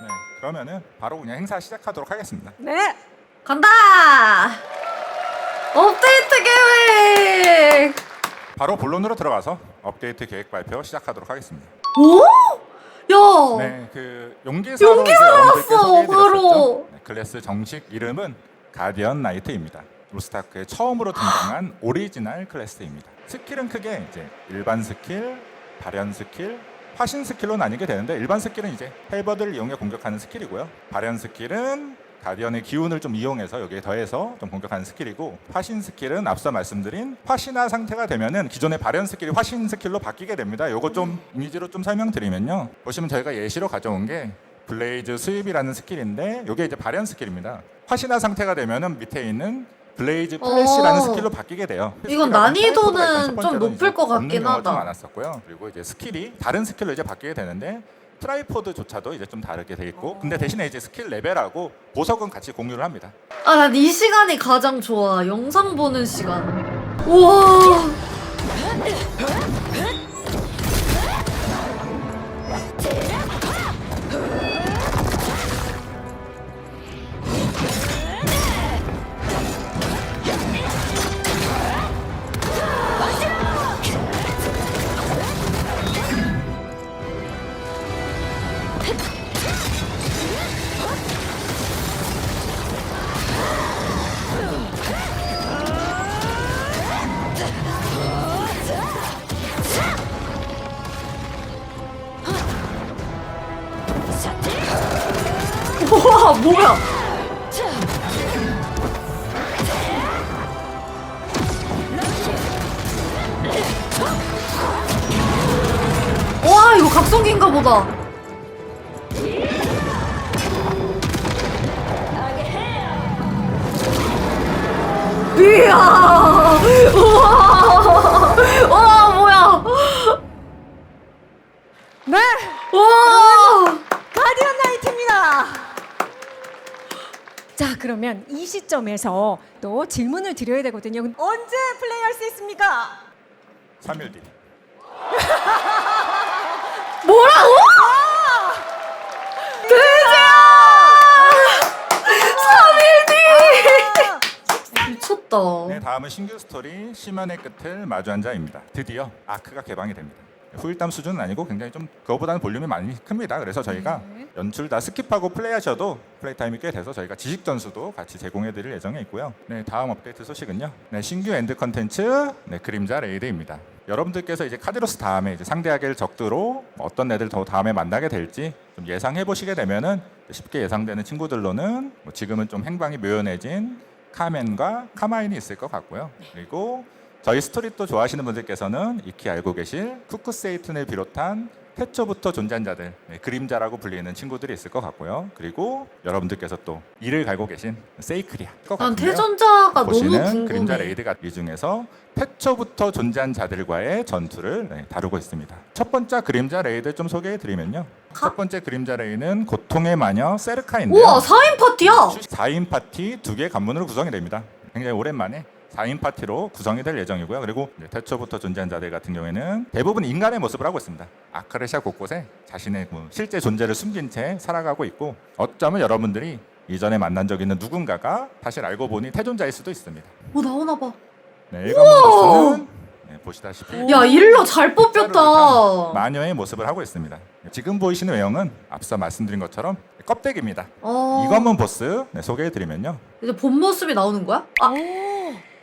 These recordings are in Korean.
네, 그러면은 바로 그냥 행사 시작하도록 하겠습니다. 네. 간다. 업데이트 계획. 바로 본론으로 들어가서 업데이트 계획 발표 시작하도록 하겠습니다. 오? 야. 네, 그 용기사로 용기사 이제 여러분들께 나왔어, 소개해드렸었죠. 바로. 네, 클래스 정식 이름은 가디언 나이트입니다. 로스타크에 처음으로 등장한 오리지널 클래스입니다. 스킬은 크게 이제 일반 스킬, 발현 스킬, 화신 스킬로 나뉘게 되는데 일반 스킬은 이제 헬버드를 이용해 공격하는 스킬이고요. 발현 스킬은 가디언의 기운을 좀 이용해서 여기에 더해서 좀 공격하는 스킬이고 화신 스킬은 앞서 말씀드린 화신화 상태가 되면은 기존의 발현 스킬이 화신 스킬로 바뀌게 됩니다. 요거 좀 이미지로 좀 설명드리면요. 보시면 저희가 예시로 가져온 게 블레이즈 수입이라는 스킬인데 이게 이제 발현 스킬입니다. 화신화 상태가 되면은 밑에 있는 블레이즈 플래시라는 어. 스킬로 바뀌게 돼요. 이건 난이도는 좀 높을 것 같긴 하다. 많았었고요. 그리고 이제 스킬이 다른 스킬로 이제 바뀌게 되는데 트라이포드조차도 이제 좀 다르게 돼 있고 근데 대신에 이제 스킬 레벨하고 보석은 같이 공유를 합니다. 아, 난 이 시간이 가장 좋아. 영상 보는 시간. 우와, 이거 각성기인가 보다. 이야! 우와! 와, 뭐야! 네. 와! 가디언 나이트입니다. 자, 그러면 이 시점에서 또 질문을 드려야 되거든요. 언제 플레이할 수 있습니까? 3일 뒤. 뭐라고? 아, 미쳤다. 네, 다음은 신규 스토리 심연의 끝을 마주한 자입니다. 드디어 아크가 개방이 됩니다. 후일담 수준은 아니고 굉장히 좀 그거보다는 볼륨이 많이 큽니다. 그래서 저희가 네. 연출 다 스킵하고 플레이하셔도 플레이 타임이 꽤 돼서 저희가 지식 전수도 같이 제공해드릴 예정에 있고요. 네, 다음 업데이트 소식은요. 네, 신규 엔드 컨텐츠 네, 그림자 레이드입니다. 여러분들께서 이제 카디로스 다음에 이제 상대하게 적두로 어떤 애들 더 다음에 만나게 될지 좀 예상해 보시게 되면은 쉽게 예상되는 친구들로는 뭐 지금은 좀 행방이 묘연해진 카멘과 카마인이 있을 것 같고요. 그리고 저희 스토리 또 좋아하시는 분들께서는 익히 알고 계실 쿠크세이튼을 비롯한 태초부터 존재한 자들, 네, 그림자라고 불리는 친구들이 있을 것 같고요. 그리고 여러분들께서 또 이를 갈고 계신 세이크리아. 것 난. 태전자가 너무 보시는 그림자 궁금해. 레이드가 이 중에서 태초부터 존재한 자들과의 전투를 네, 다루고 있습니다. 첫 번째 그림자 레이드 좀 소개해 드리면요. 첫 번째 그림자 레이드는 고통의 마녀 세르카인데요. 우와, 4인 파티야. 4인 파티 두개 관문으로 구성이 됩니다. 굉장히 오랜만에 4인 파티로 구성이 될 예정이고요. 그리고 태초부터 존재한 자들 같은 경우에는 대부분 인간의 모습을 하고 있습니다. 아크레시아 곳곳에 자신의 뭐 실제 존재를 숨긴 채 살아가고 있고 어쩌면 여러분들이 이전에 만난 적 있는 누군가가 사실 알고 보니 태존자일 수도 있습니다. 뭐 나오나 봐. 네, 일관문보스는 네, 보시다시피 야, 일러 잘 뽑혔다. 마녀의 모습을 하고 있습니다. 지금 보이시는 외형은 앞서 말씀드린 것처럼 껍데기입니다. 어. 이관문 보스 네, 소개해드리면요. 이제 본 모습이 나오는 거야? 아,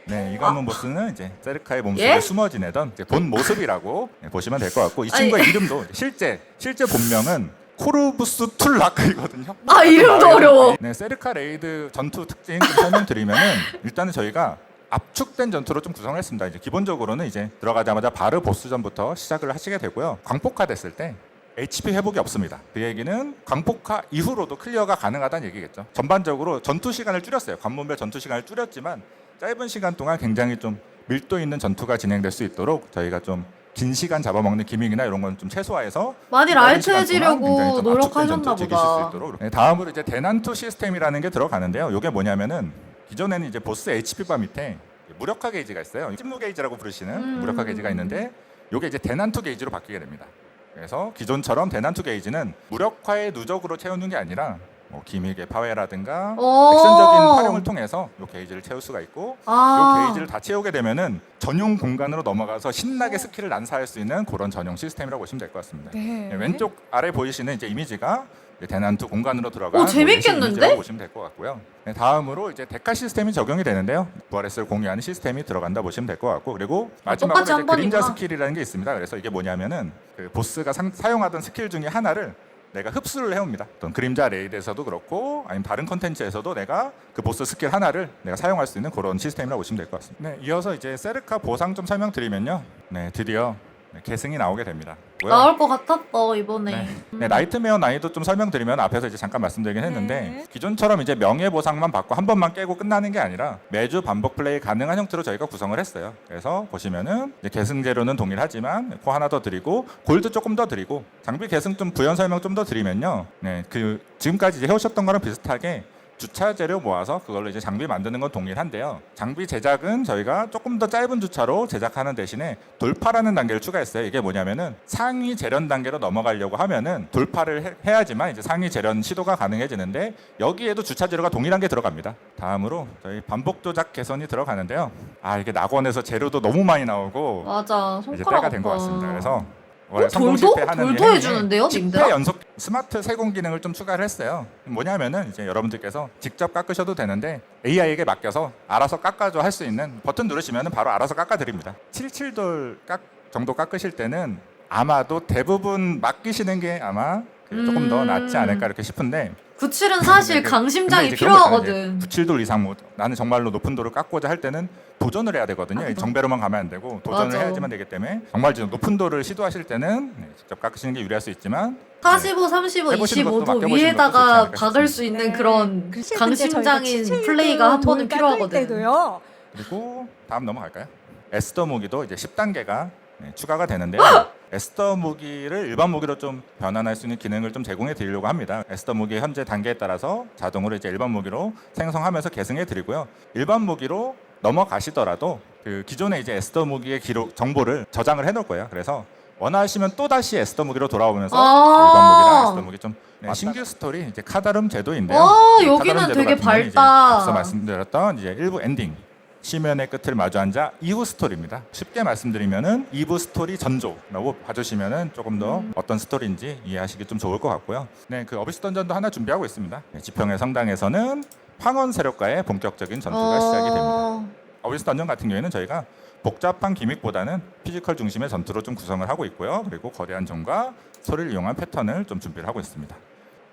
네, 이관문 보스는 이제 세르카의 몸속에 예? 숨어 지내던 이제 본 모습이라고 네, 보시면 될 것 같고 이 친구의 이름도 실제 실제 본명은 코르부스 툴라크이거든요. 아, 이름도 어려워. 네, 세르카 레이드 전투 특징 좀 설명드리면은 일단은 저희가 압축된 전투로 좀 구성을 했습니다. 이제 기본적으로는 이제 들어가자마자 바로 보스전부터 시작을 하시게 되고요. 광폭화 됐을 때 HP 회복이 없습니다. 그 얘기는 광폭화 이후로도 클리어가 가능하다는 얘기겠죠. 전반적으로 전투 시간을 줄였어요. 관문별 전투 시간을 줄였지만 짧은 시간 동안 굉장히 좀 밀도 있는 전투가 진행될 수 있도록 저희가 좀 긴 시간 잡아먹는 기믹이나 이런 건 좀 최소화해서 많이 라이트해지려고 노력하셨나 보다. 있도록. 네, 다음으로 이제 대난투 시스템이라는 게 들어가는데요. 이게 뭐냐면은 기존에는 이제 보스 HP바 밑에 무력화 게이지가 있어요. 찜무 게이지라고 부르시는 음. 무력화 게이지가 있는데 이게 이제 대난투 게이지로 바뀌게 됩니다. 그래서 기존처럼 대난투 게이지는 무력화의 누적으로 채우는 게 아니라 뭐 기믹의 파괴라든가 오. 액션적인 활용을 통해서 이 게이지를 채울 수가 있고 이 아. 게이지를 다 채우게 되면은 전용 공간으로 넘어가서 신나게 스킬을 난사할 수 있는 그런 전용 시스템이라고 보시면 될 것 같습니다. 네. 네, 왼쪽 아래 보이시는 이제 이미지가 이제 대난투 공간으로 오, 재밌겠는데? 뭐 이미지라고 보시면 될 것 같고요. 네, 다음으로 이제 데카 시스템이 적용이 되는데요. 부활했을 공유하는 시스템이 들어간다 보시면 될 것 같고 그리고 마지막으로 똑같이 이제 한 그림자 번이구나. 스킬이라는 게 있습니다. 그래서 이게 뭐냐면은 그 보스가 상- 사용하던 스킬 중에 하나를 내가 흡수를 해옵니다. 어떤 그림자 레이드에서도 그렇고 아니면 다른 컨텐츠에서도 내가 그 보스 스킬 하나를 내가 사용할 수 있는 그런 시스템이라고 보시면 될 것 같습니다. 네, 이어서 이제 세르카 보상 좀 설명드리면요. 네, 드디어 네, 계승이 나오게 됩니다. 뭐요? 나올 것 같았어 이번에. 네. 네, 나이트메어 난이도 좀 설명드리면 앞에서 이제 잠깐 말씀드리긴 했는데 네. 기존처럼 이제 명예 보상만 받고 한 번만 깨고 끝나는 게 아니라 매주 반복 플레이 가능한 형태로 저희가 구성을 했어요. 그래서 보시면은 이제 계승 재료는 동일하지만 코 하나 더 드리고 골드 조금 더 드리고 장비 계승 좀 부연 설명 좀 더 드리면요. 네, 그 지금까지 이제 해오셨던 거랑 비슷하게 주차 재료 모아서 그걸로 이제 장비 만드는 건 동일한데요. 장비 제작은 저희가 조금 더 짧은 주차로 제작하는 대신에 돌파라는 단계를 추가했어요. 이게 뭐냐면은 상위 재련 단계로 넘어가려고 하면은 돌파를 해, 해야지만 이제 상위 재련 시도가 가능해지는데 여기에도 주차 재료가 동일한 게 들어갑니다. 다음으로 저희 반복 조작 개선이 들어가는데요. 아 이게 낙원에서 재료도 너무 많이 나오고 맞아 이제 손가락 때가 된 것. 같습니다. 그래서 어, 성공 돌도? 실패하는 돌도 해주는데요, 10회 님들아? 연속 스마트 세공 기능을 좀 추가를 했어요. 뭐냐면은 이제 여러분들께서 직접 깎으셔도 되는데 AI에게 맡겨서 알아서 깎아줘 할 수 있는 버튼 누르시면은 바로 알아서 깎아 드립니다. 77돌 깎 정도 깎으실 때는 아마도 대부분 맡기시는 게 아마 그 조금 더 음. 낫지 않을까 이렇게 싶은데 97은 사실 네, 그- 강심장이 근데 이제 그런 거 있잖아요. 필요하거든. 이제 97돌 이상 뭐 나는 정말로 높은 돌을 깎고자 할 때는 도전을 해야 되거든요. 아, 이 정배로만 가면 안 되고 도전을 맞아. 해야지만 되기 때문에 정말 좀 높은 돌을 시도하실 때는 네, 직접 깎으시는 게 유리할 수 있지만 45, 35, 해보시는 것도 25도 맡겨보시는 것도 좋지 위에다가 않을까 박을 수 있는 네. 그런 저희가 강심장인 77 플레이가 한 번은 돌 깎을 필요하거든. 때도요. 그리고 다음 넘어갈까요? 에스더 무기도 이제 10단계가 추가가 되는데요. 에스더 무기를 일반 무기로 좀 변환할 수 있는 기능을 좀 제공해 드리려고 합니다. 에스더 무기 현재 단계에 따라서 자동으로 이제 일반 무기로 생성하면서 계승해 드리고요. 일반 무기로 넘어가시더라도 그 기존의 이제 에스더 무기의 기록 정보를 저장을 해 놓을 거예요. 그래서 원하시면 또 다시 에스더 무기로 돌아오면서 아. 일반 무기랑 에스더 무기 좀 네, 신규 스토리 이제 카다름 제도인데요. 어, 이 여기는 제도 되게 이제 밝다. 앞서 말씀드렸던 이제 일부 엔딩 시면의 끝을 마주 앉아 이후 스토리입니다. 쉽게 말씀드리면은 2부 스토리 전조라고 봐주시면은 조금 더 음. 어떤 스토리인지 이해하시기 좀 좋을 것 같고요. 네, 그 어비스 던전도 하나 준비하고 있습니다. 네, 지평의 성당에서는 황혼 세력과의 본격적인 전투가 시작이 됩니다. 어, 어비스 던전 같은 경우에는 저희가 복잡한 기믹보다는 피지컬 중심의 전투로 좀 구성을 하고 있고요. 그리고 거대한 점과 소리를 이용한 패턴을 좀 준비를 하고 있습니다.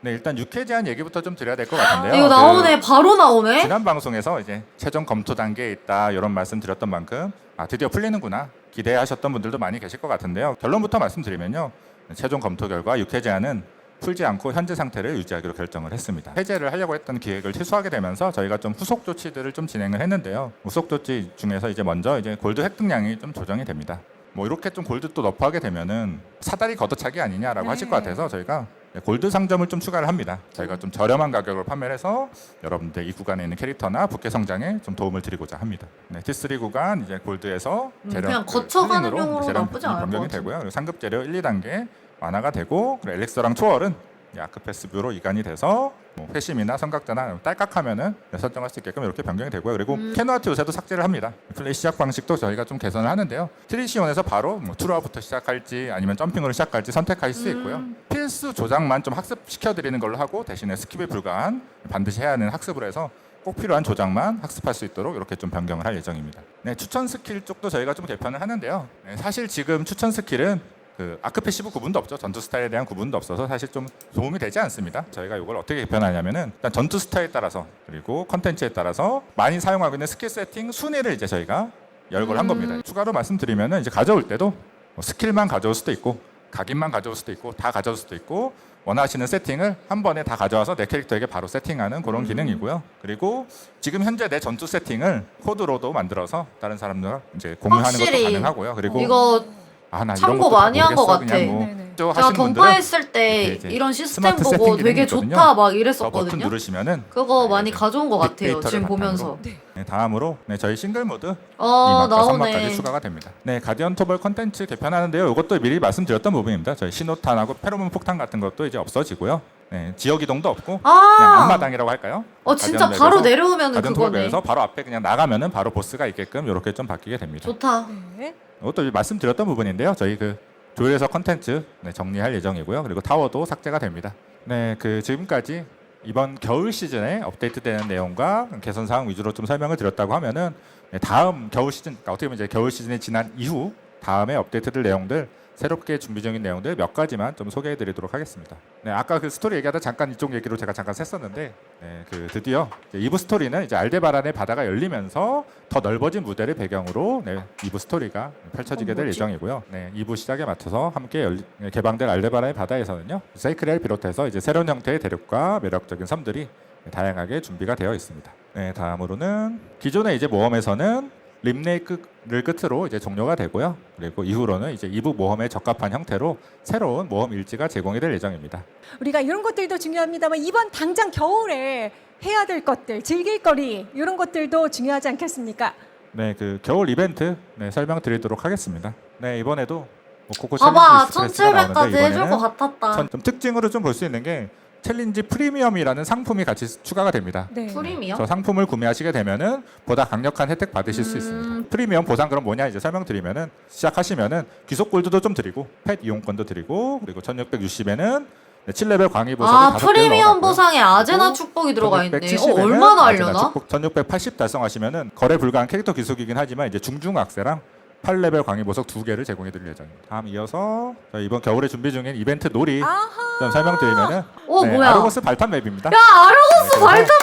네, 일단 육회 제한 얘기부터 좀 드려야 될 것 같은데요. 이거 그 나오네. 바로 나오네. 지난 방송에서 이제 최종 검토 단계에 있다 이런 말씀 드렸던 만큼 아 드디어 풀리는구나 기대하셨던 분들도 많이 계실 것 같은데요. 결론부터 말씀드리면요. 최종 검토 결과 육회 제한은 풀지 않고 현재 상태를 유지하기로 결정을 했습니다. 해제를 하려고 했던 기획을 취소하게 되면서 저희가 좀 후속 조치들을 좀 진행을 했는데요. 후속 조치 중에서 이제 먼저 이제 골드 획득량이 좀 조정이 됩니다. 뭐 이렇게 좀 골드 또 너프하게 되면은 사다리 걷어차기 아니냐라고 네. 하실 것 같아서 저희가 네, 골드 상점을 좀 추가를 합니다. 저희가 좀 저렴한 가격으로 판매를 해서 여러분들 이 구간에 있는 캐릭터나 부캐 성장에 좀 도움을 드리고자 합니다. 네, T3 구간 이제 골드에서 음, 재련 그냥 그 거쳐가는 용으로 나쁘지 않을 변경이 것. 되고요. 그리고 상급 재료 1, 2단계 완화가 되고 그리고 엘릭서랑 초월은 이 아크패스 뷰로 이관이 돼서 뭐 회심이나 삼각자나 딸깍하면은 설정할 수 있게끔 이렇게 변경이 되고요. 그리고 음. 캐노아트 요새도 삭제를 합니다. 플레이 시작 방식도 저희가 좀 개선을 하는데요. 트리시온에서 바로 뭐 투라부터 시작할지 아니면 점핑으로 시작할지 선택할 수 있고요. 음. 필수 조작만 좀 학습시켜 드리는 걸로 하고 대신에 스킵이 불가한 반드시 해야 하는 학습을 해서 꼭 필요한 조작만 학습할 수 있도록 이렇게 좀 변경을 할 예정입니다. 네, 추천 스킬 쪽도 저희가 좀 개편을 하는데요. 네, 사실 지금 추천 스킬은 그 아크 패시브 구분도 없죠. 전투 스타일에 대한 구분도 없어서 사실 좀 도움이 되지 않습니다. 저희가 이걸 어떻게 개편하냐면은 일단 전투 스타일에 따라서 그리고 컨텐츠에 따라서 많이 사용하고 있는 스킬 세팅 순위를 이제 저희가 열거를 한 음. 겁니다. 추가로 말씀드리면은 이제 가져올 때도 뭐 스킬만 가져올 수도 있고 각인만 가져올 수도 있고 다 가져올 수도 있고 원하시는 세팅을 한 번에 다 가져와서 내 캐릭터에게 바로 세팅하는 음. 그런 기능이고요. 그리고 지금 현재 내 전투 세팅을 코드로도 만들어서 다른 사람들과 이제 공유하는 것도 확실히 가능하고요. 그리고 이거 아, 나 이런 참고 것도 많이 한것 모르겠어. 같아. 그냥 뭐 네네. 또 제가 하시는 분들은 던파했을 때 이제 이런 시스템 스마트 보고 세팅 기능이 되게 있거든요. 좋다 막저 버튼 이랬었거든요. 누르시면은 그거 네, 많이 이제 가져온 것 같아요. 빅데이터를 지금 바탕으로. 보면서. 네, 다음으로 네, 저희 싱글 모드 어 2막과 3막까지 나오네. 추가가 됩니다. 네, 가디언 토벌 컨텐츠 개편하는데요. 이것도 미리 말씀드렸던 부분입니다. 저희 신호탄하고 페로몬 폭탄 같은 것도 이제 없어지고요. 네, 지역 이동도 없고 그냥 아, 앞마당이라고 할까요? 어 진짜 가디언 바로 맵에서 내려오면은 가디언 토벌 그거네. 맵에서 바로 앞에 그냥 나가면은 바로 보스가 있게끔 이렇게 좀 바뀌게 됩니다. 좋다. 네. 이것도 말씀드렸던 부분인데요. 저희 그 조율해서 컨텐츠 네, 정리할 예정이고요. 그리고 타워도 삭제가 됩니다. 네, 그 지금까지 이번 겨울 시즌에 업데이트되는 내용과 개선 사항 위주로 좀 설명을 드렸다고 하면은 네, 다음 겨울 시즌, 그러니까 어떻게 보면 이제 겨울 시즌이 지난 이후 다음에 업데이트될 내용들 새롭게 준비 중인 내용들 몇 가지만 좀 소개해드리도록 하겠습니다. 네, 아까 그 스토리 얘기하다 잠깐 이쪽 얘기로 제가 잠깐 샜었는데, 네, 그 드디어 이브 스토리는 이제 알데바란의 바다가 열리면서 더 넓어진 무대를 배경으로 네, 이브 스토리가 펼쳐지게 어, 될? 예정이고요. 네, 이브 시작에 맞춰서 함께 열리, 네, 개방될 알데바란의 바다에서는요, 세이크레를 비롯해서 이제 새로운 형태의 대륙과 매력적인 섬들이 다양하게 준비가 되어 있습니다. 네, 다음으로는 기존의 이제 모험에서는 림레이크를 끝으로 이제 종료가 되고요. 그리고 이후로는 이제 이브 모험에 적합한 형태로 새로운 모험 일지가 제공이 될 예정입니다. 우리가 이런 것들도 중요합니다만 이번 당장 겨울에 해야 될 것들, 즐길 거리 이런 것들도 중요하지 않겠습니까? 네, 그 겨울 이벤트 네, 설명드리도록 하겠습니다. 네, 이번에도 뭐 코코 챌린지 1700까지 나오는데 해줄 것 이번에는 같았다. 전- 좀 특징으로 좀 볼 수 있는 게 챌린지 프리미엄이라는 상품이 같이 추가가 됩니다. 네. 프리미엄? 저 상품을 구매하시게 되면은 보다 강력한 혜택 받으실 수 음. 있습니다. 프리미엄 보상 그럼 뭐냐 이제 설명드리면은 시작하시면은 귀속 골드도 좀 드리고 펫 이용권도 드리고 그리고 1660에는 7레벨 광희 보석을 아 다섯 프리미엄 넣어놨고요. 보상에 아제나 축복이 들어가 있네. 어1670 에는 얼마나 아제나? 축복 1680 달성하시면은 거래 불가한 캐릭터 귀속이긴 하지만 이제 중중 악세랑 8레벨 광희 보석 두 개를 제공해 드릴 예정입니다. 다음 이어서 저희 이번 겨울에 준비 중인 이벤트 놀이 아하. 좀 설명드리면은 어 네, 뭐야? 아르고스 발탄 맵입니다. 야 아르고스 네, 발탄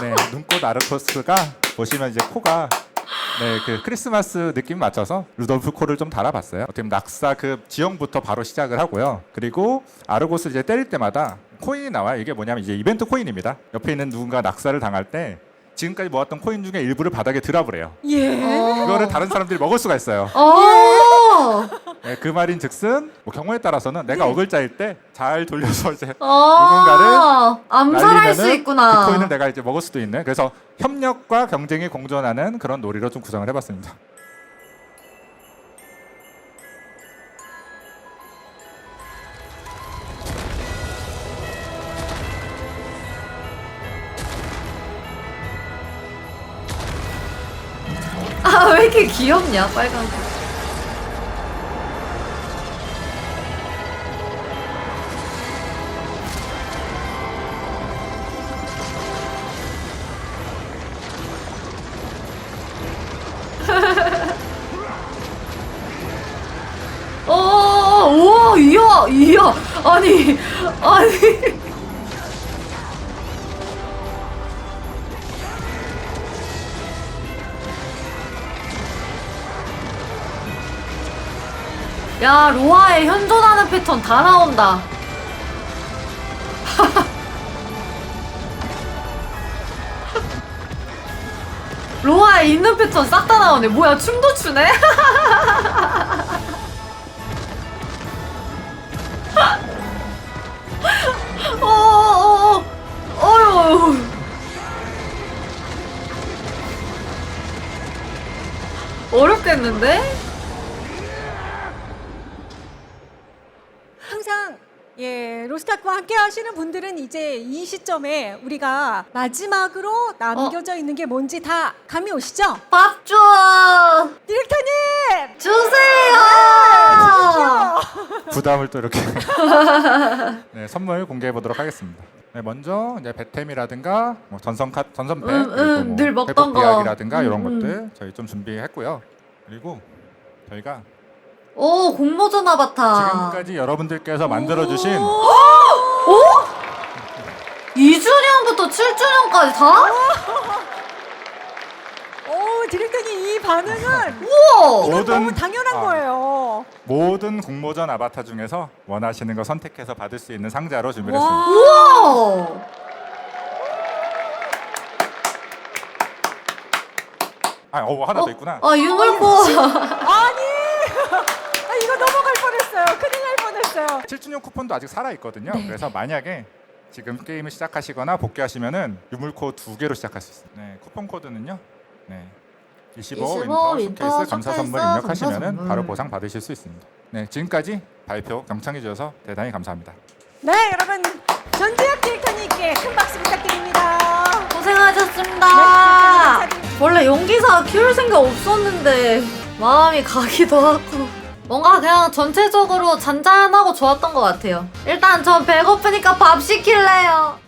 네, 눈꽃 아르코스가 보시면 이제 코가 네, 그 크리스마스 느낌 맞춰서 루돌프 코를 좀 달아봤어요. 어떻게 보면 낙사 그 지형부터 바로 시작을 하고요. 그리고 아르고스 이제 때릴 때마다 코인이 나와요. 이게 뭐냐면 이제 이벤트 코인입니다. 옆에 있는 누군가 낙사를 당할 때 지금까지 모았던 코인 중에 일부를 바닥에 드랍을 해요. 예. 어. 그거를 다른 사람들이 먹을 수가 있어요. 어. 네, 그 말인 즉슨 뭐 경우에 따라서는 내가 어글자일 때 잘 돌려서 이제 어. 암살할 수 날리면은 있구나. 그 코인을 내가 이제 먹을 수도 있는. 그래서 협력과 경쟁이 공존하는 그런 놀이로 좀 구성을 해봤습니다. 이렇게 귀엽냐 빨간 거. 야, 로아의 현존하는 패턴 다 나온다. 로아에 있는 패턴 싹 다 나오네. 뭐야, 춤도 추네? 어, 어, 어. 어렵겠는데? 예 로스타크와 함께 하시는 분들은 이제 이 시점에 우리가 마지막으로 남겨져 있는 게 뭔지 다 감이 오시죠? 밥 줘! 디렉터님 주세요! 부담을 또 이렇게 네, 선물 공개해 보도록 하겠습니다. 네, 먼저 이제 배템이라든가 뭐 전선 카 전선팩 음, 그리고 음, 뭐늘 먹던 회복 거. 비약이라든가 음, 이런 음. 것들 저희 좀 준비했고요. 그리고 저희가 오, 공모전 아바타. 지금까지 여러분들께서 만들어 주신 2주년부터 7주년까지 다? 오 디렉터님 이 반응은 우와! 이건 모든- 너무 당연한 아. 거예요. 모든 공모전 아바타 중에서 원하시는 거 선택해서 받을 수 있는 상자로 준비를 했습니다. 와. 우와! 아, 어, 하나 어? 더 있구나. 아, 유물고. 아니 아, 이거 넘어갈 뻔했어요. 큰일 날 뻔했어요. 7주년 쿠폰도 아직 살아 있거든요. 네. 그래서 만약에 지금 게임을 시작하시거나 복귀하시면은 유물코 두 개로 시작할 수 있습니다. 네, 쿠폰 코드는요. 네. 25, 25 윈터 윈터 쇼케이스 감사 쇼케이스 선물 감사 입력하시면은 선물. 바로 보상 받으실 수 있습니다. 네, 지금까지 발표 경청해 주셔서 대단히 감사합니다. 네, 여러분 전지혁 디렉터님께 큰 박수 부탁드립니다. 고생하셨습니다. 네. 원래 용기사 키울 생각 없었는데 마음이 가기도 하고 뭔가 그냥 전체적으로 잔잔하고 좋았던 것 같아요. 일단 전 배고프니까 밥 시킬래요.